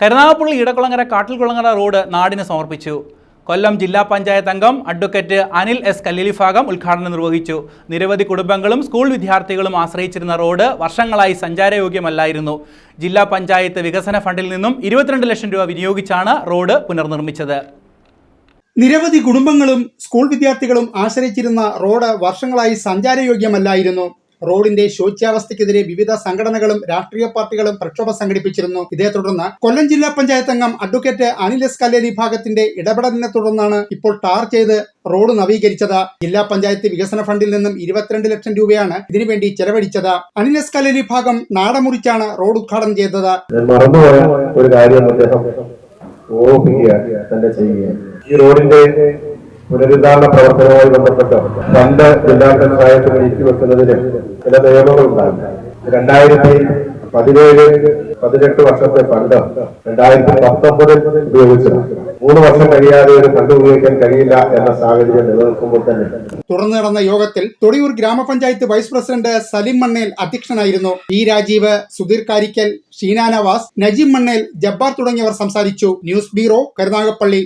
Karunagappally Edakkulangara കാട്ടിൽകുളങ്ങര road നാടിന് സമർപ്പിച്ചു. കൊല്ലം ജില്ലാ പഞ്ചായത്ത് അംഗം അഡ്വക്കേറ്റ് അനിൽ എസ് കല്ലിലിഫാഗം ഉദ്ഘാടനം നിർവഹിച്ചു. നിരവധി കുടുംബങ്ങളും സ്കൂൾ വിദ്യാർത്ഥികളും ആശ്രയിച്ചിരുന്ന റോഡ് വർഷങ്ങളായി സഞ്ചാരയോഗ്യമല്ലായിരുന്നു. ജില്ലാ പഞ്ചായത്ത് വികസന ഫണ്ടിൽ നിന്നും ഇരുപത്തിരണ്ട് ലക്ഷം രൂപ വിനിയോഗിച്ചാണ് റോഡ് പുനർനിർമ്മിച്ചത്. നിരവധി കുടുംബങ്ങളും സ്കൂൾ വിദ്യാർത്ഥികളും ആശ്രയിച്ചിരുന്ന റോഡ് വർഷങ്ങളായി സഞ്ചാരയോഗ്യമല്ലായിരുന്നു. റോഡിന്റെ ശോച്യാവസ്ഥയ്ക്കെതിരെ വിവിധ സംഘടനകളും രാഷ്ട്രീയ പാർട്ടികളും പ്രക്ഷോഭം സംഘടിപ്പിച്ചിരുന്നു. ഇതേ തുടർന്ന് കൊല്ലം ജില്ലാ പഞ്ചായത്ത് അംഗം അഡ്വക്കേറ്റ് അനിൽ എസ് കല്ലേരി വിഭാഗത്തിന്റെ ഇടപെടലിനെ തുടർന്നാണ് ഇപ്പോൾ ടാർ ചെയ്ത് റോഡ് നവീകരിച്ചത്. ജില്ലാ പഞ്ചായത്ത് വികസന ഫണ്ടിൽ നിന്നും ഇരുപത്തിരണ്ട് ലക്ഷം രൂപയാണ് ഇതിനുവേണ്ടി ചെലവഴിച്ചത്. അനിൽ എസ് കല്ലേരി വിഭാഗം നാടമുറിച്ചാണ് റോഡ് ഉദ്ഘാടനം ചെയ്തത്. ഒരു കാര്യം ഈ റോഡിന്റെ പുനരുദ്ധാരണ പ്രവർത്തനവുമായി ബന്ധപ്പെട്ട് ഫണ്ട് ജില്ലാ പഞ്ചായത്ത് നീക്കിവെക്കുന്നതിന് ചില നിയമങ്ങളുണ്ടായിരുന്നു രണ്ടായിരത്തി പതിനേഴ് പതിനെട്ട് വർഷത്തെ ഫണ്ട് രണ്ടായിരത്തി പത്തൊമ്പതിൽ ഉപയോഗിച്ചത് മൂന്ന് വർഷം കഴിയാതെ ഒരു ഫണ്ട് ഉപയോഗിക്കാൻ കഴിയില്ല എന്ന സാഹചര്യം നിലനിൽക്കുമ്പോൾ തന്നെ തുടർന്ന് നടന്ന യോഗത്തിൽ തൊടിയൂർ ഗ്രാമപഞ്ചായത്ത് വൈസ് പ്രസിഡന്റ് സലിം മണ്ണേൽ അധ്യക്ഷനായിരുന്നു പി രാജീവ് സുധീർ കാരിക്കൽ ഷീനാനവാസ് നജീം മണ്ണേൽ ജബ്ബാർ തുടങ്ങിയവർ സംസാരിച്ചു. News bureau Karunagappally.